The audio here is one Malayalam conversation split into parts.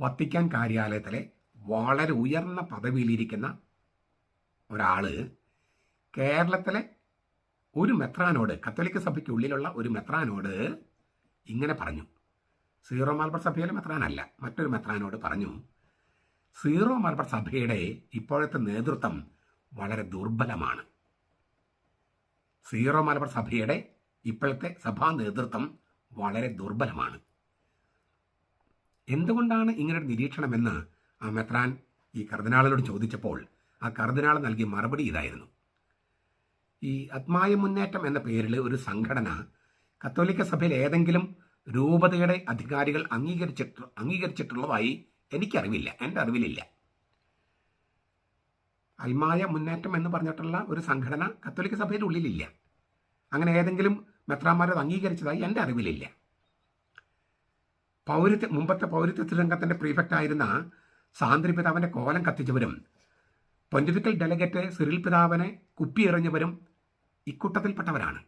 വത്തിക്കാൻ കാര്യാലയത്തിലെ വളരെ ഉയർന്ന പദവിയിലിരിക്കുന്ന ഒരാൾ കേരളത്തിലെ ഒരു മെത്രാനോട് കത്തോലിക്ക സഭയ്ക്കുള്ളിലുള്ള ഒരു മെത്രാനോട് ഇങ്ങനെ പറഞ്ഞു. സീറോ മലബാർ സഭയിലെ മെത്രാനല്ല മറ്റൊരു മെത്രാനോട് പറഞ്ഞു സീറോ മലബാർ സഭയുടെ ഇപ്പോഴത്തെ നേതൃത്വം വളരെ ദുർബലമാണ്. സീറോ മലബാർ സഭയുടെ ഇപ്പോഴത്തെ സഭാ നേതൃത്വം വളരെ ദുർബലമാണ്. എന്തുകൊണ്ടാണ് ഇങ്ങനൊരു നിരീക്ഷണമെന്ന് ആ മെത്രാൻ ഈ കർദിനാളിനോട് ചോദിച്ചപ്പോൾ ആ കർദിനാൾ നൽകിയ മറുപടി ഇതായിരുന്നു. ഈ ആത്മായ മുന്നേറ്റം എന്ന പേരിൽ ഒരു സംഘടന കത്തോലിക്ക സഭയിൽ ഏതെങ്കിലും രൂപതയുടെ അധികാരികൾ അംഗീകരിച്ചിട്ട് അംഗീകരിച്ചിട്ടുള്ളതായി എനിക്കറിവില്ല എന്റെ അറിവിലില്ല. അൽമായ മുന്നേറ്റം എന്ന് പറഞ്ഞിട്ടുള്ള ഒരു സംഘടന കത്തോലിക്ക സഭയുടെ ഉള്ളിലില്ല. അങ്ങനെ ഏതെങ്കിലും മെത്രാന്മാരത് അംഗീകരിച്ചതായി എന്റെ അറിവിലില്ല. പൗരത്വ മുമ്പത്തെ പൗരത്വ രംഗത്തിന്റെ പ്രീഫക്റ്റ് ആയിരുന്ന സാന്ദ്രി പിതാവിന്റെ കോലം കത്തിച്ചവരും പൊന്റിഫിക്കൽ ഡെലഗേറ്റ് സിറിൽ പിതാവിനെ കുപ്പിയെറിഞ്ഞവരും ഇക്കൂട്ടത്തിൽപ്പെട്ടവരാണ്.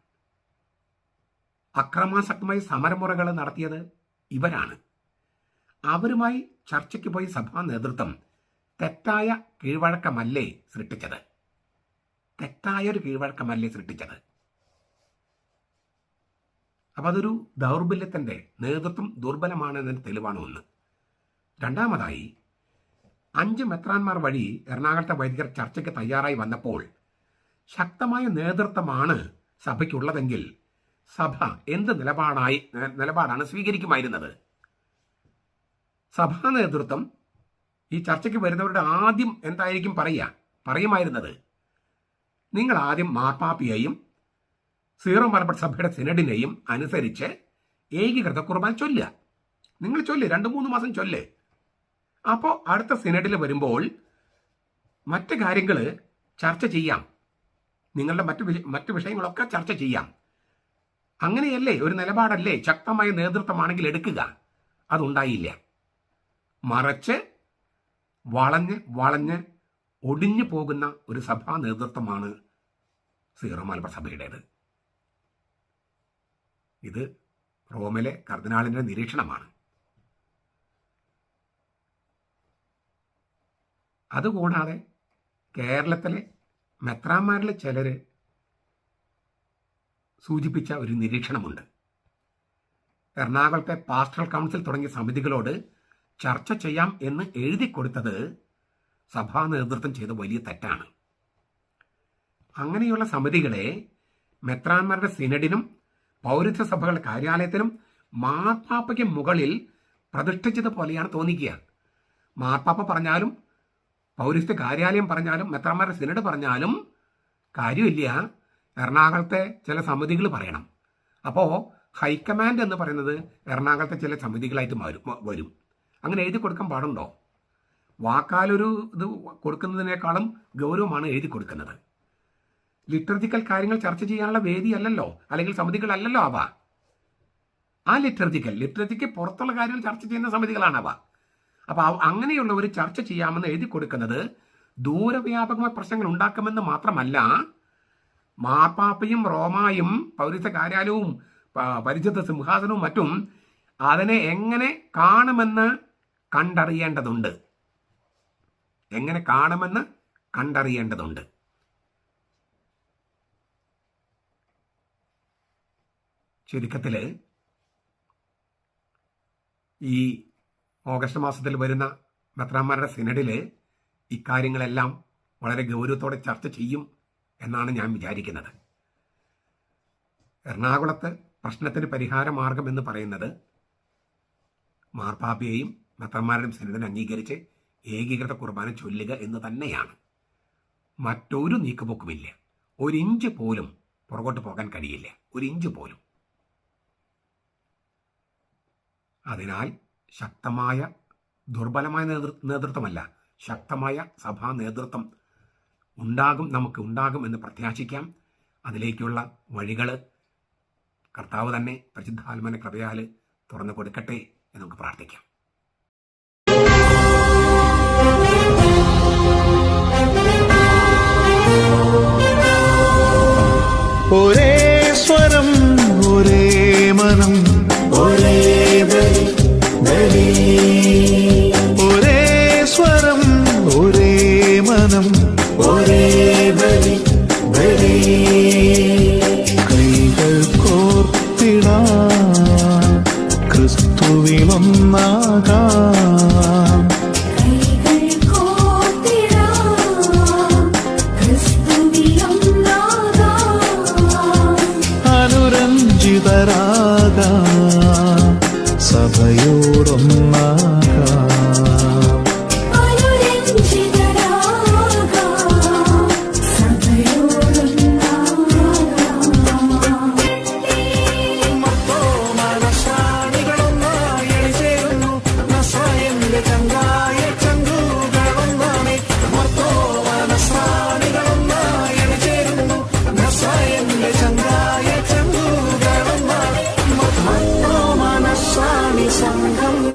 അക്രമാസക്തമായി സമരമുറകൾ നടത്തിയത് ഇവരാണ്. അവരുമായി ചർച്ചയ്ക്ക് പോയി സഭാ നേതൃത്വം തെറ്റായ കീഴ്വഴക്കമല്ലേ സൃഷ്ടിച്ചത്? തെറ്റായ ഒരു കീഴ്വഴക്കമല്ലേ സൃഷ്ടിച്ചത്? അപ്പം അതൊരു ദൗർബല്യത്തിന്റെ നേതൃത്വം ദുർബലമാണെന്നതിന് തെളിവാണ് ഒന്ന്. രണ്ടാമതായി അഞ്ച് മെത്രാന്മാർ വഴി എറണാകുളത്തെ വൈദികർ ചർച്ചയ്ക്ക് തയ്യാറായി വന്നപ്പോൾ ശക്തമായ നേതൃത്വമാണ് സഭയ്ക്കുള്ളതെങ്കിൽ സഭ എന്ത് നിലപാടായി നിലപാടാണ് സ്വീകരിക്കുമായിരുന്നത്? സഭാ നേതൃത്വം ഈ ചർച്ചയ്ക്ക് വരുന്നവരുടെ ആദ്യം എന്തായിരിക്കും പറയുക? പറയുമായിരുന്നത് നിങ്ങൾ ആദ്യം മാർപ്പാപ്പിയെയും സീറോ മലബാർ സഭയുടെ സിനഡിനെയും അനുസരിച്ച് ഏകീകൃത കുർബാന ചൊല്ലുക. നിങ്ങൾ ചൊല്ല് രണ്ട് മൂന്ന് മാസം ചൊല്ലേ. അപ്പോൾ അടുത്ത സിനഡിൽ വരുമ്പോൾ മറ്റ് കാര്യങ്ങൾ ചർച്ച ചെയ്യാം. നിങ്ങളുടെ മറ്റ് മറ്റ് വിഷയങ്ങളൊക്കെ ചർച്ച ചെയ്യാം. അങ്ങനെയല്ലേ ഒരു നിലപാടല്ലേ ശക്തമായ നേതൃത്വമാണെങ്കിൽ എടുക്കുക? അതുണ്ടായില്ല. മറിച്ച് വളഞ്ഞ് വളഞ്ഞ് ഒടിഞ്ഞു പോകുന്ന ഒരു സഭാ നേതൃത്വമാണ് സീറോ മലബാർ സഭയുടേത്. ഇത് റോമിലെ കർദിനാളിന്റെ നിരീക്ഷണമാണ്. അതുകൂടാതെ കേരളത്തിലെ മെത്രാന്മാരിൽ ചിലർ സൂചിപ്പിച്ച ഒരു നിരീക്ഷണമുണ്ട്. എറണാകുളത്തെ പാസ്റ്റൽ കൗൺസിൽ തുടങ്ങിയ സമിതികളോട് ചർച്ച ചെയ്യാം എന്ന് എഴുതി കൊടുത്തത് സഭാ നേതൃത്വം ചെയ്ത വലിയ തെറ്റാണ്. അങ്ങനെയുള്ള സമിതികളെ മെത്രാന്മാരുടെ സിനഡിനും പൗരത്വ സഭകളുടെ കാര്യാലയത്തിനും മാർപ്പാപ്പയ്ക്ക് മുകളിൽ പ്രതിഷ്ഠിച്ചതുപോലെയാണ് തോന്നിക്കുക. മാർപ്പാപ്പ പറഞ്ഞാലും പൗരസ്ത്യ കാര്യാലയം പറഞ്ഞാലും മെത്രമാരുടെ സിനഡ് പറഞ്ഞാലും കാര്യമില്ല. എറണാകുളത്തെ ചില സമിതികൾ പറയണം. അപ്പോൾ ഹൈക്കമാൻഡ് എന്ന് പറയുന്നത് എറണാകുളത്തെ ചില സമിതികളായിട്ട് മാറും വരും. അങ്ങനെ എഴുതി കൊടുക്കാൻ പാടുണ്ടോ? വാക്കാലൊരു ഇത് കൊടുക്കുന്നതിനേക്കാളും ഗൗരവമാണ് എഴുതി കൊടുക്കുന്നത്. ലിറ്റർജിക്കൽ കാര്യങ്ങൾ ചർച്ച ചെയ്യാനുള്ള വേദി അല്ലല്ലോ അല്ലെങ്കിൽ സമിതികളല്ലല്ലോ അവ? ആ ലിറ്റർജിക്കൽ ലിറ്റർജിക്ക് പുറത്തുള്ള കാര്യങ്ങൾ ചർച്ച ചെയ്യുന്ന സമിതികളാണ് അവ അപ്പൊ അവ- അങ്ങനെയുള്ളവർ ചർച്ച ചെയ്യാമെന്ന് എഴുതി കൊടുക്കുന്നത് ദൂരവ്യാപകമായ പ്രശ്നങ്ങൾ ഉണ്ടാക്കുമെന്ന് മാത്രമല്ല മാർപ്പാപ്പയും റോമായും പൗരസ്ത്യ കാര്യാലയവും പരിചിത സിംഹാസനവും മറ്റും അതിനെ എങ്ങനെ കാണുമെന്ന് കണ്ടറിയേണ്ടതുണ്ട്. എങ്ങനെ കാണുമെന്ന് കണ്ടറിയേണ്ടതുണ്ട്. ചുരുക്കത്തിൽ ഈ ഓഗസ്റ്റ് മാസത്തിൽ വരുന്ന മെത്രാന്മാരുടെ സിനഡിൽ ഇക്കാര്യങ്ങളെല്ലാം വളരെ ഗൗരവത്തോടെ ചർച്ച ചെയ്യും എന്നാണ് ഞാൻ വിചാരിക്കുന്നത്. എറണാകുളത്ത് പ്രശ്നത്തിന് പരിഹാര മാർഗം എന്ന് പറയുന്നത് മാർപ്പാപ്പയെയും മെത്രന്മാരുടെയും സിനഡിനെ അംഗീകരിച്ച് ഏകീകൃത കുർബാന ചൊല്ലുക എന്ന് തന്നെയാണ്. മറ്റൊരു നീക്കുപോക്കുമില്ല. ഒരു ഇഞ്ച് പോലും പുറകോട്ട് പോകാൻ കഴിയില്ല. ഒരു ഇഞ്ച് പോലും. അതിനാൽ ശക്തമായ ദുർബലമായ നേതൃ നേതൃത്വമല്ല ശക്തമായ സഭാ നേതൃത്വം ഉണ്ടാകും നമുക്ക് ഉണ്ടാകും എന്ന് പ്രത്യാശിക്കാം. അതിലേക്കുള്ള വഴികൾ കർത്താവ് തന്നെ പ്രസിദ്ധാത്മന കൃപയാൽ തുറന്നു കൊടുക്കട്ടെ എന്ന് നമുക്ക് പ്രാർത്ഥിക്കാം. ഒരേ മനം ഒരേ ബലി ബലി കൈകൾ കോർത്തിട. ക്രിസ്തുവിൽ ഒന്നാകാം സഭയോടൊന്ന്